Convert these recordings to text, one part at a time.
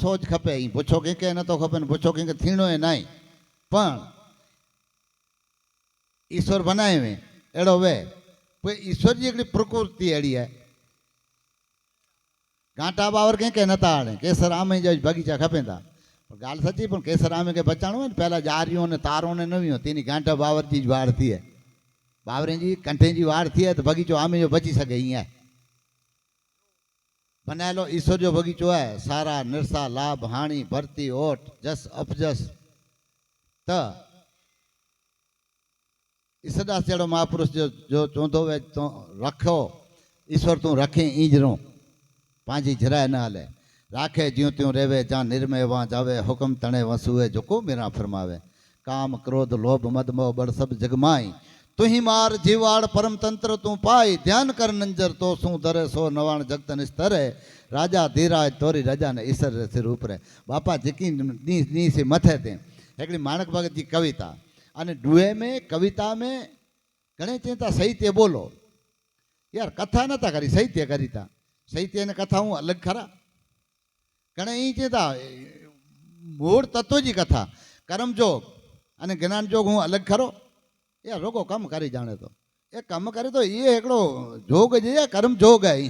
સો જ ખપે અહીં પૂછો કંઈ કે નતો ખપે ને પૂછો કે થીણો એ નહીં પણ ઈશ્વર બનાવે એડો વે. પછી ઈશ્વરની એકડી પ્રકૃતિ એડી હે. ગાંટા બાવર કંઈ કે નતા આણે, કેસર આમે જ બગીચા ખપે તા. પણ ગાલ સચી, પણ કેસર આમે કે બચાણું હોય ને પહેલાં જારીઓ ને તારો ને નવીઓ, તેની ગાંટા બાવરજી જ વાડ થઈએ બાવરેજી, કંઠેજી વાડ થઈએ તો બગીચો આમે જો બચી શકે અહીંયા બનાયેલો ઈશ્વર્યો બગીચો હે, સારા, નિરસા, લાભ, હાણી, ભરતી ઓઠ જસ, અપજસ. ત. ઈસદાસ જેડો મહાપુરુષ જો જો ચોંધો વે તો રખો. ઈશ્વર તું રખે ઈજ રો પાંજી જરાય ન હાલે. રાખે જ્યું ત્યું રહેવે, જ્યાં નિર્મે વાં જાવે હુકમ તણે વસુએ જોકો મેરા ફરમાવે. કામ, ક્રોધ, લોભ, મદમો, બળ સબ જગમાઈ. તુહી માર જીવાડ પરમ તંત્ર તું પાય, ધ્યાન કર નંજર તો શું ધરે સો નવાણ જગત નિસ્તરે રાજા ધીરાજ તોરી રાજાને ઈશ્વર સિર ઉપરે. બાપા જીકી નીસી મથે તે. એકડી માણક ભગતજી કવિતા. અને ડુએ મેં, કવિતા મેં ઘણી ચિંતા સાહિત્ય બોલો. યાર કથા નતા કરી સાહિત્ય કરીતા. સાહિત્ય અને કથા હું અલગ ખરા? ઘણે એ ચિંતા મૂળ તત્વજી કથા. કર્મજોગ અને જ્ઞાનજોગ હું અલગ ખરો? એ રોગો કમ કરી જાણે તો એ કમ કરે તો એ हिकिड़ो જોગ જે आहे કર્મ જોગ आहे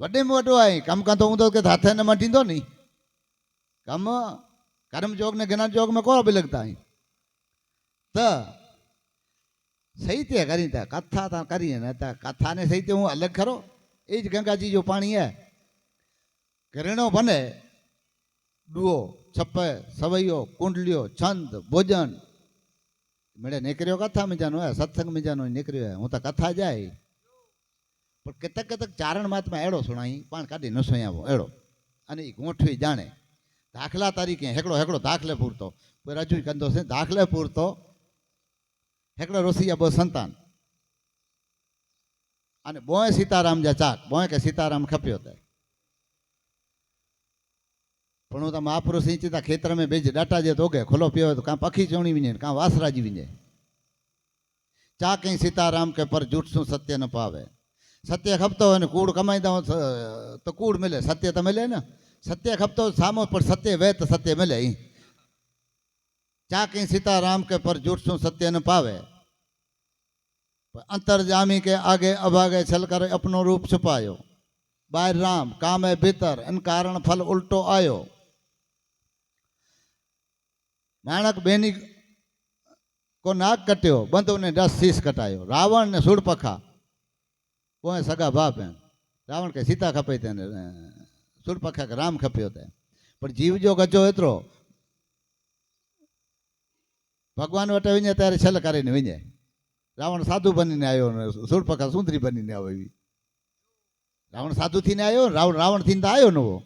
वॾे में वॾो आहे कमु कंदो हूंदो की हथ न मटींदो नी कमु कर्म जोग ने ज्ञान जोग में को बि लॻंदा आहियूं त સાહિત્ય કરી તા કથા તા કરીએ ને તા કથાને સાહિત્ય હું અલગ ખરો એ જ ગંગાજી જો પાણી હે ઘરેણો બને ડુઓ છપ્પે સવૈયો કુંડલીઓ છંદ ભોજન મેળે નીકળ્યો કથા મજાનો હે, સત્સંગ મજાનો નીકળ્યો હે. હું તો કથા જાય. પણ કેતક કેતક ચારણ માતમાં એડો સુણાઈ પાણ કાઢી નસો આવો, એડો. અને એ ગોઠવી જાણે. દાખલા તરીકે હેકડો હેકડો દાખલે પૂરતો. કોઈ રજૂ કંદો છે, દાખલે પૂરતો. હેકડો રોસિયા બહુ સંતાન. અને બોય સીતારામ જા ચાક બોય કે સીતારામ ખપ્યો તે. પણ હું તમે આપરો સિંચિતા ખેતર મેં બેજ ડાટા જે તોગે ખોલો પીવે તો કાં પખી ચોણી વિને કાં વાસરાજી વિને. ચા કઈ સીતારામ કે પર જૂઠશું સત્ય ન પાવે સત્ય ખપતો હોય ને કૂડ કમાઈ દઉં તો કૂડ મળે. સત્ય તો મળે ને? સત્ય ખપતો સામો, પણ સત્ય વે તો સત્ય મળે અહીં ચા કઈ સીતારામ કે પર જૂઠશું સત્ય ન પાવે અંતરજામી કે આગે, અભાગે, છલકર અપનો રૂપ છુપાયો. બહાર રામ, કામે ભીતર, એન કારણ ફલ ઉલટો આવ્યો માણક બેની કો નાગ કટ્યો, બંધુને રસ શીશ કટાયો. રાવણ ને સુડપખા કોઈ સગા બાપ એમ. રાવણ કે સીતા ખપાઈ તેને સુડપખા કે રામ ખપ્યો તે. પણ જીવજો ગજો એતરો ભગવાન વટે વિને ત્યારે છેલ્લે કરીને વિને રાવણ સાધુ બનીને આવ્યો ને સુડપખા સુંદરી બનીને આવ્યો એવી. રાવણ સાધુ થઈને આવ્યો રાવણ રાવણ થઈને તો આવ્યો નવો.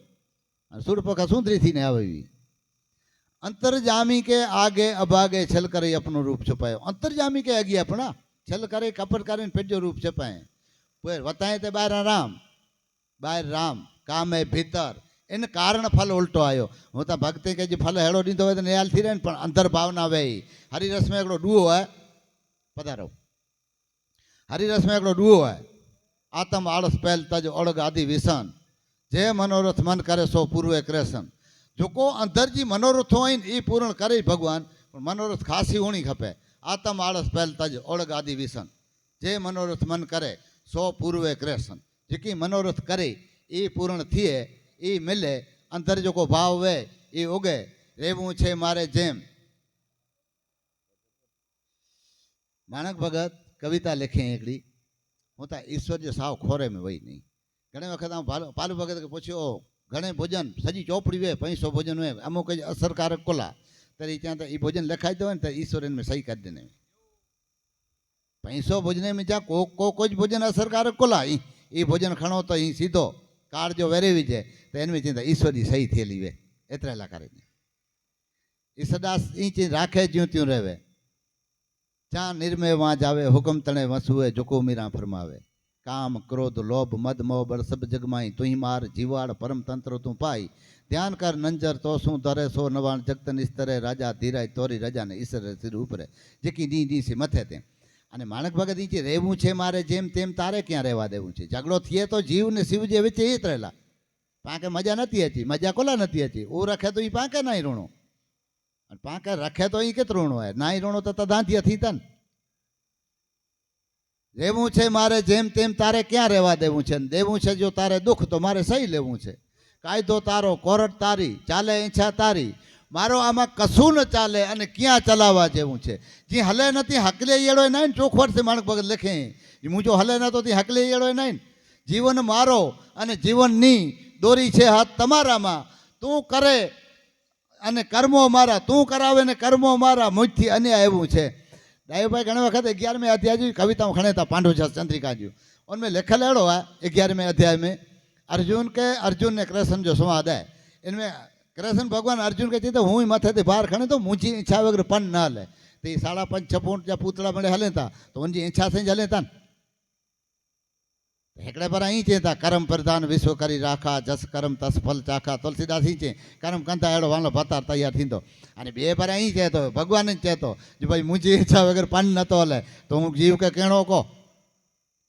અને સુડપખા સુંદરી થઈને આવ્યો એવી. અંતરજામી કે આગે અભાગે છલ કરે અપનું રૂપ છુપાયો. અંતરજામી કે અગી અપના છલ કરે, કપટ કરીને પેજો રૂપ છુપાય. પોર વતાય તે બાર રામ. બાર રામ, કામે ભીતર. એને કારણ ફલ ઉલટો આવ્યો હું તો ભક્તિ કે જે ફલ હેડો દીધો હોય તો નેયાલ થઈ રહે ને પણ અંતર ભાવના આવે હરિરસમાં એકડો ડૂવો હોય, પધારો. હરિરસમાં એકડો ડૂવો હોય, આતમ આળસ પહેલ તજ ઓળગ આદિ વિસન. જે મનોરથ મન કરે સો પૂર્વે ક્રેસન जेको अंदर जी मनोरथो आहिनि ई पूर्ण करे भॻवान पण मनोरथ ख़ासि हुअणी खपे आत्म आड़स पहल तज ओड़ग आदि विसन जे मनोरथ मन करे सो पूर्वे कृष्ण जेकी मनोरथ करे ई पूर्ण थिए ई मिले अंदर जेको भाव वे ई उगे રેવું છે મારે જેમ માણક ભગત કવિતા લખી हिकिड़ी હું તો ઈશ્વર જે સાવ ખોરે में वही नहीं ઘણી વખત આમ પાલુ પાલુ ભગત खे પૂછ્યો ઘણે ભોજન, સજી ચોપડી હોય પૈસો ભોજન હોય, અમુક જ અસરકારક કોલા. ત્યારે ત્યાં તો એ ભોજન લખાઈ દો ને ત્યારે ઈશ્વરને સહી કરી દેને. પૈસો ભોજન મેં જ્યાં કોક કોક જ ભોજન અસરકારક કોલા એ ભોજન ખણો તો અહીં સીધો કાર જો વેરેવી છે તો એની ચિંતા ઈશ્વરની સહી થયેલી હોય. એટલા કરીને એ સદા એ ચીજ રાખે જ્યું ત્યાં રહેવે જ્યાં નિર્મે વાંચ આવે, હુકમ તણે વસુએ જોકો મીરા ફરમાવે. કામ, ક્રોધ, લોભ, મદ, મોહ, બળ સબ જગમાઈ. તુંહી માર જીવાડ પરમતંત્ર તું પાઈ. ધ્યાન કર નંજર, તો શું ધરે? સો નવાણ જગત નિસ્તરે. રાજા ધીરાય, તોરી રાજાને ઈશ્વરે સિર ઉપરે. જેકી ની ની સી મથે તે અને માણક ભગત એ રહેવું છે મારે જેમ તેમ તારે ક્યાં રહેવા દેવું છે? ઝઘડો થયે તો જીવ ને શિવ જે વચ્ચે એ જ રહેલા. પાંકે મજા નથી હતી. મજા કોલા નથી હતી? ઓ રખે તો એ પાંકે નાય રૂણો અને પાંકે રખે તો એ કેત રૂણો હે? નાય રૂણો તો તદાંથી હતી તને રહેવું છે મારે જેમ તેમ તારે ક્યાં રહેવા દેવું છે ને દેવું છે જો તારે દુઃખ, તો મારે સહી લેવું છે. કાયદો તારો, કોરટ તારી, ચાલે ઈચ્છા તારી. મારો આમાં કશું ન ચાલે અને ક્યાં ચલાવવા જેવું છે? જે હલે નથી, હકલે એળો નહીં ચોખવટથી માણસ ભગત લખે. હું જો હલે નતો તે, હકલે એળો નહીં જીવન મારો અને જીવનની દોરી છે હાથ તમારામાં. તું કરે અને કર્મો મારા, તું કરાવે ને કર્મો મારા, મુજથી અન્યાય એવું છે. ડાયોભાઈ ઘણી વખત અગિયારમે અધ્યાય जी कविताओं खड़े था पांडु चंद्रिका जी उनमें लिखल अड़ो है ग्यारहवें अध्याय में अर्जुन के अर्जुन ने कृष्ण जो संवाद है इनमें कृष्ण भगवान अर्जुन के चीते हूँ मथे ते बाहर खड़े तो मुंहिंजी इच्छा वगैरह पन न हले तो ये साढ़ा पंज छह फुट जा पूतला मिले हले था तो उनजी इच्छा से हले था हिकड़े भरा ई चए था कर्म प्रधान विश्व करी राखा, जस कर्म तस फल चाखा, तुलसीदास ही चए कर्म कंदा अड़ो वालो भतार तैयार थींदो। अने ॿिए भरा ई चए थो तो भॻवान चए थो तो जो भई मुंहिंजी इच्छा वगैरह पन नथो हले तो जीव के कहो को?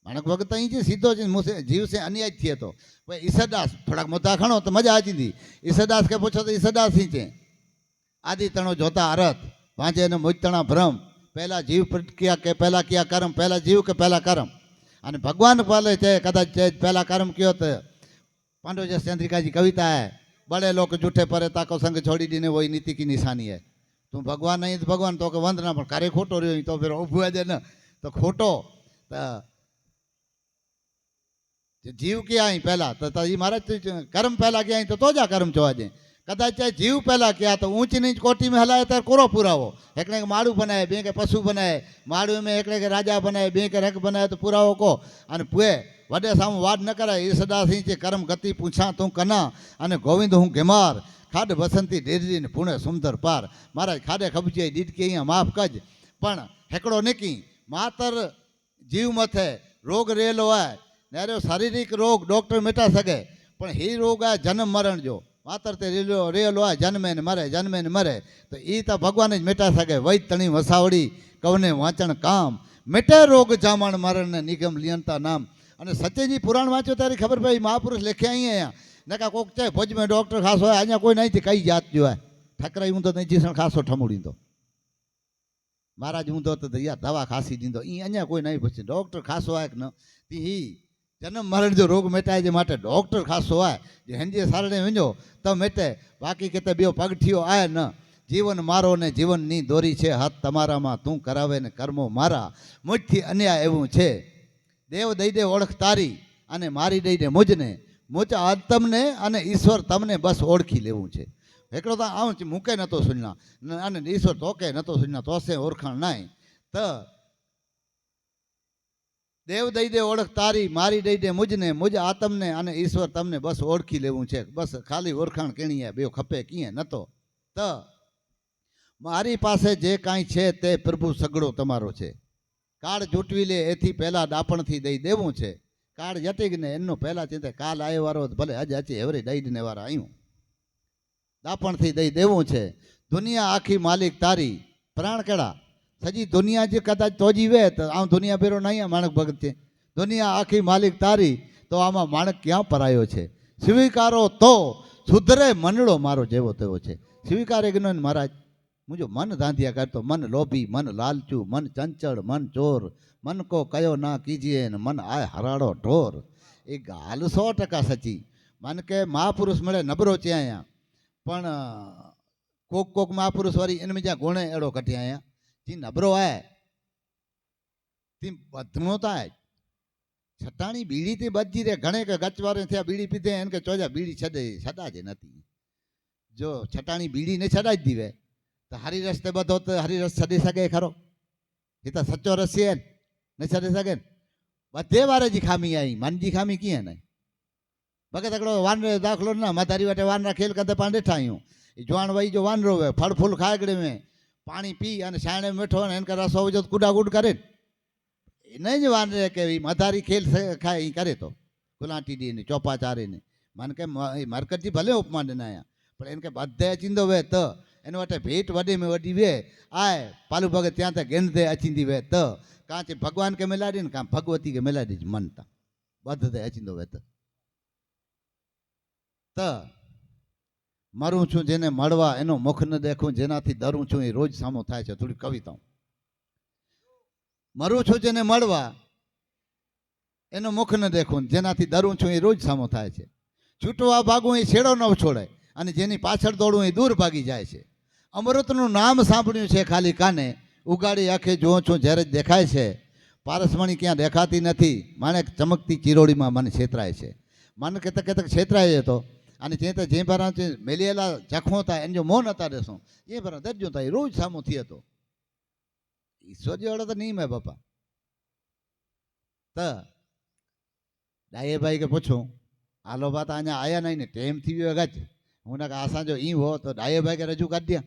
पाण वक़्तु ई चई सीधो चई जीव से अन्याय थिए थो भई ईसरदास थोरा मुदा खड़ो तो मज़ा अचींदी ईसरदास के पुछो तो ईसरदास ई चए आदि तणो जोता अरथ वाजे न मुझ तणा भ्रम पहला जीव प्रतिक्रिया के पहला किया कर्म पहला जीव के पहला कर्म। અને ભગવાન પાલે છે કદાચ છે પહેલા કર્મ કયો તો पांडव चंद्रिका जी कविता है बड़े लोग झूठे परे ताको संग छोड़ी दीने वही नीति की निशानी है तू भगवान नहीं तो भगवान तो के वंदना पर करे खोटो रहो तो फिर उभुआ दे न तो खोटो तो જે જીવ ક્યાં અહીં પહેલા તો તો ઈ महाराज तो कर्म पहला किया અહીં તો તો જા કર્મ જોવા દે કદાચ જીવ પહેલાં ક્યાં તો ઊંચ નીચ કોટીમાં હલાવે ત્યારે કોરો પુરાવો. એકને માળું બનાવે, બે કે પશુ બનાવે. માળું મેં એકને કે રાજા બનાવે, બે કે રખ બનાવે, તો પુરાવો કહો અને પૂએ વડે સામું વાડ ન કરાય એ સદાસિંહ છે, કરમ ગતિ પૂછા તું કના. અને ગોવિંદ હું ઘેમાર. ખાડ વસંતી ડેરીને પૂણે સુંદર પાર. મહારાજ, ખાડે ખબજે દીટ કે અહીંયા માફ કજ. પણ હેકડો નીકી માતર જીવ મથે રોગ રેલો આય. ને શારીરિક રોગ, ડૉક્ટર મેટા શકે પણ હે રોગ આ જન્મ મરણ જો માતર તે રેલો રેલો, આ જન્મે ને મરે જન્મે ને મરે. તો એ તો ભગવાન જ મેટા શકે વૈદ તણી વસાવડી, કવને વાંચણ કામ. મેટે રોગ જામણ મરણ ને નિગમ લિયંતા નામ. અને સત્યજી પુરાણ વાંચ્યો ત્યારે ખબર પડી, મહાપુરુષ લખ્યા અહીંયા નકા કોક છે ભોજ में ડૉક્ટર ખાસ હોય, અહીંયા કોઈ નહીં કઈ જાત જો હોય ઠકરાઈ હું તો નહીં જીસણ ખાસો ઠમુડી દો મહારાજ હું તો યાર દવા ખાસી દીધો. એ અહીંયા કોઈ નહીં પૂછે. ડૉક્ટર ખાસો હોય કે ન? તી જન્મ મરણ જો રોગ મેટાય જે માટે ડૉક્ટર ખાસ હોય, જે હેંજે સારણે વञो તો મેટે બાકી કે તે ॿियो પગઠિયો આય ન. જીવન મારો ને જીવનની દોરી છે, હાથ તમારામાં, તું કરાવે ને કર્મો મારા. મુજથી અન્યાય એવું છે. દેવ દઈ દે ઓળખ તારી, અને મારી દઈ દે મુજને. મુજ આજ તમને અને ઈશ્વર તમને બસ ઓળખી લેવું છે. એકડો તો આવું મૂકે નતો સુનના અને ઈશ્વર તોકે નહોતો સુનના તોસે ઓળખાણ નાય. તો દેવ દઈ દે ઓળખ તારી, મારી દઈ દે મુજને, મુજ આતમને અને ઈશ્વર તમને બસ ઓળખી લેવું છે. બસ ખાલી ઓળખાણ કેણીએ બે ખપે કીએ નતો. ત, મારી પાસે જે કાંઈ છે તે પ્રભુ સગડો તમારો છે. કાળ જૂટવી લે, એથી પહેલાં દાપણથી દઈ દેવું છે. કાળ જટીગને એનો પહેલાં ચિંતા, કાલ આવ્યો વારો ભલે હજ હચી એવરી દઈને વાર આવ્યું દાપણથી દઈ દેવું છે. દુનિયા આખી માલિક તારી. પ્રાણ કેળા. સજી દુનિયા જે કદાચ તો જીવે તો આમ દુનિયા ભેરો નહીં માણક ભગત છે દુનિયા આખી માલિક તારી તો આમાં માણક ક્યાં પરાયો છે સ્વીકારો તો સુધરે મંડળો મારો જેવો તેવો છે સ્વીકારે નહીં મહારાજ મુજો મન ધાંધિયા કરતો મન લોભી મન લાલચું મન ચંચળ મન ચોર મન કો કયો ના કીજીએ ને મન આય હરાડો ઢોર એ ગાલ સો ટકા સચી મન કે મહાપુરુષ મળે નબરો છે અહીંયા પણ કોક કોક મહાપુરુષ વાળી એને જ્યાં ગુણે એડો કઢી અહીંયા ती નબરો આય તી બદમો થાય છટાણી બીડી થી બચી રે ઘણે કે ગચવારે થયા બીડી પીધે, એને કે ચોજા બીડી છડે છડા જ નથી. જો છટાણી બીડી ને છડાઈ જ દીવે, તો હરી રસ્તે બધો તો હરી રસ છડી શકે ખરો? એ તો સચ્ચો રસી હે ને છડી શકે ને? બધે વારે જી ખામી આવી મનજી ખામી કી નહીં? ભગત એકડો વાન દાખલો ના, માતારી વાટે વાન ખેલ કદે પાંડે ઠાયું आहियूं જવાન वई જો वानरो રોવે, ફળ ફૂલ ખાય ગડે મેં. પાણી પી અને સાણે મેઠો અને એને રસો વજો કુડાકુડ કરે. ને એ નહીં જ વાંધે કે ઈ મધારી ખેલ સે- ખાય એ કરે તો. ગુલાટી દીને ચોપા ચારે ને મને કે મ- એ મરકતજી ભલે ઉપમાન નાયા પણ એને કે બધે અચીંદો વે ત એને વટે ભેટ વડે મેં વડી વે. આય, પાલુ ભગત ત્યાં તે ગેંદે અચીંદી વે ત કાં છે ભગવાન કે મેલાડી ને કાં ભગવતી કે મેલાડી જ મનતા. બધે અચીંદો વે ત મરું છું જેને મળવા, એનો મુખ ન દેખું, જેનાથી ડરું છું, એ રોજ સામો થાય છે. થોડી કવિતાઓ. મરું છું જેને મળવા, એનો મુખ ન દેખું, જેનાથી ડરું છું, એ રોજ સામો થાય છે. છૂટવા ભાગું, એ છેડો ન છોડે, અને જેની પાછળ દોડું, એ દૂર ભાગી જાય છે. અમૃતનું નામ સાંભળ્યું છે ખાલી કાને, ઉગાડી આંખે જોઉં છું, જ્યારે જ દેખાય છે. પારસમણી ક્યાં દેખાતી નથી માણે ચમકતી ચીરોડીમાં મન છેતરાય છે. મન કહેતા કહેતા છેતરાય તો અને જે તે જે ભરા જે મેલેલા જખમો હતા એને જો મોં નતા દેશું, એ ભરા દરજો થાય રોજ સામો થયો હતો ઈશ્વરજી વાળો તો નહીં મેં બાપા. ત ડાયે ભાઈ કે પૂછું, હાલો બા તો અહીંયા આયા નહીં ને ટેમ થઈ ગયો ગાજ. હું ના खां જો ઈ હો, તો ડાયે ભાઈ કે, રજૂ करे દે.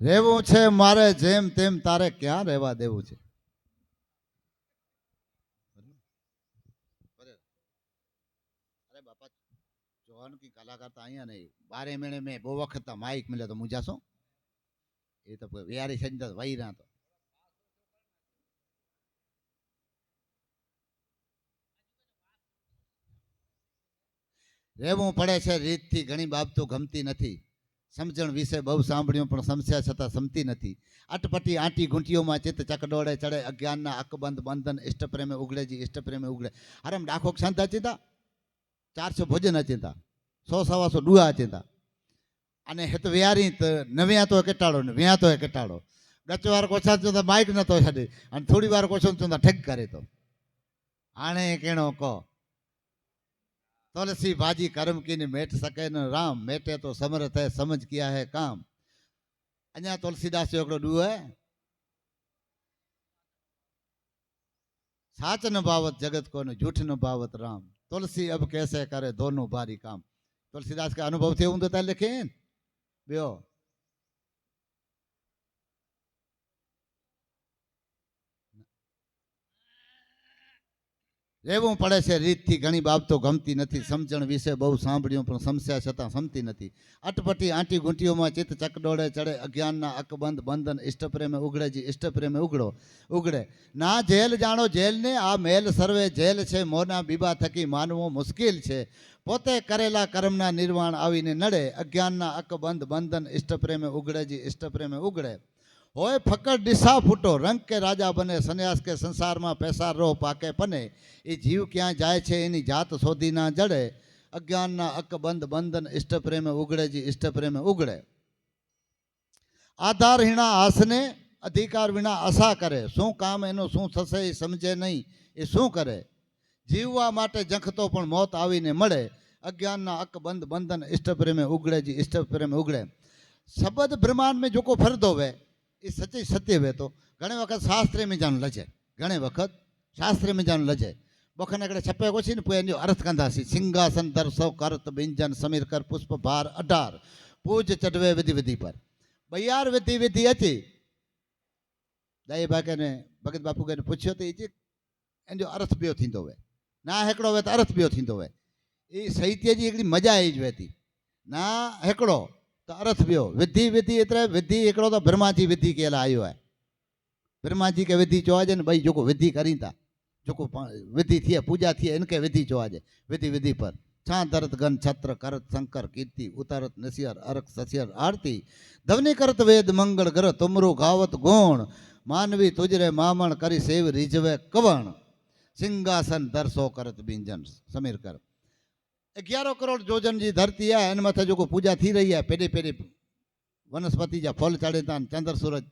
રહેવું છે મારે જેમ તેમ તારે ક્યાં રહેવા દેવું છે? કલાકાર તો અહીંયા નહીં. બારે મહિને મેં બહુ વખત માઇક મળે તો મુજા શું એ તો વિહારી સંજત વહી રહ્યા તો. રહેવું પડે છે રીતથી, ઘણી બાબતો ગમતી નથી. સમજણ વિશે બહુ સાંભળ્યું, પણ સમસ્યા છતાં સમતી નથી. અટપટી આંટી ઘૂંટીઓમાં ચિત્ત ચકડોળે ચડે, અજ્ઞાનના અકબંધ બંધન ઇષ્ટપ્રેમે ઉગડે જી ઇષ્ટપ્રેમે ઉગડે હરમ ડાખો ક્ષાંત અચિંતા ચારસો ભોજન અચિંતા સો સવાસો ડુઆ અચિંતા અને હેત વ્યારી નવ્યા તો કેટાળો ને વ્યા તો કેટાળો. ગચ વાર કોછા તો માઇક નતો છાડી. અને થોડી વાર કોછો તો ઠેક કરે તો. આણે કેણો કહો? तुलसी भाजी कर्म की नहीं मेट सके न राम, मेटे तो समर्थ है, समझ किया है काम। अञा तुलसीदास जो हिकिड़ो ॾूह साच न बावत, जगत को न झूठ न बावत राम। तुलसी अब कैसे करे दोनों भारी काम। तुलसीदास का अनुभव थे हूंदो त लिखे? ॿियो રહેવું પડે છે રીતથી, ઘણી બાબતો ગમતી નથી. સમજણ વિશે બહુ સાંભળ્યું, પણ સમસ્યા છતાં સમતી નથી. અટપટી આંટી ગુંટીઓમાં ચિત્ત ચકડોળે ચડે, અજ્ઞાનના અકબંધ, બંધન ઇષ્ટપ્રેમે ઉગડે જી ઇષ્ટપ્રેમે ઉગડો ઉગડે ના જેલ જાણો જેલને, આ મેલ સર્વે જેલ છે, મોના બીબા થકી માનવો મુશ્કેલ છે. પોતે કરેલા કર્મના નિર્વાણ આવીને નડે, અજ્ઞાનના અકબંધ, બંધન ઇષ્ટપ્રેમે ઉગડે જી ઇષ્ટપ્રેમે ઉગડે હોય ફકર ડિસા ફૂટો, રંગ કે રાજા બને, સંન્યાસ કે સંસારમાં પૈસા રો પાકે પને, એ જીવ ક્યાં જાય છે એની જાત શોધી ના જડે. અજ્ઞાનના અકબંધ બંધન ઇષ્ટપ્રેમે ઉગડે જી ઇષ્ટપ્રેમે ઉગડે. આધાર હીણા આસને, અધિકાર વિના આશા કરે. શું કામ એનું શું થશે એ સમજે નહીં, એ શું કરે? જીવવા માટે જંખતો પણ મોત આવીને મળે. અજ્ઞાનના અકબંધ બંધન ઇષ્ટપ્રેમે ઉગડે જી ઇષ્ટપ્રેમે ઉગડે. શબ્દ બ્રહ્માંડ મેં જોકો ફરદો હોય એ સચી સત્ય વે તો ઘણી વખત શાસ્ત્રે में જાણ લજે ઘણી વખત શાસ્ત્રે में જાણ લજે બખને કડે છપે કોછી ને પોઈ એનો અર્થ કંદાસી સિંહાસન દર્શવ કરત બિંજન સમીર કર પુષ્પ ભાર અઢાર પૂજ ચડવે વિધિ વિધિ પર બૈયાર વિધિ વિધિ હતી દાઈ બાકેને ભગત બાપુ કને પૂછ્યો તો એ જે એનો અર્થ ॿियो थींदो वे ના हिकिड़ो वे त अर्थ ॿियो थींदो वे એ સાહિત્ય जी हिकिड़ी मज़ा आई वे थी ना हिकिड़ो તો અર્થ વ્યો. વિધિ વિધિ એટલે વિધિ એકડો તો બ્રહ્માજી વિધિ કહેલા આવ્યો હોય બ્રહ્માજી કે વિધિ જોવા છે ને ભાઈ જોકો વિધિ કરી તા. જોકો વિધિ થયે, પૂજા થયે, એને કે વિધિ જોવા છે વિધિ વિધિ પર. છા ધરત ગન છત્ર, કરત, શંકર, કીર્તિ, ઉતારત, નસિયર, અરક, સસિયર, આરતી. ધવની કરત વેદ, મંગળ, ગ્રહ, તુમરું ગાવત ગુણ. માનવી તુજરે, મામણ, કરી સેવ, રીઝવે, કવણ. સિંહાસન દર્શો કરત, બિંજન સમીર કર અગિયારો કરોડ જોજનજી ધરતી આ એના માથે જો કોઈ પૂજા થઈ રહી છે પેઢી પેઢી વનસ્પતિ જ્યાં ફળ ચડે ત્યાં ચંદ્ર સૂરજ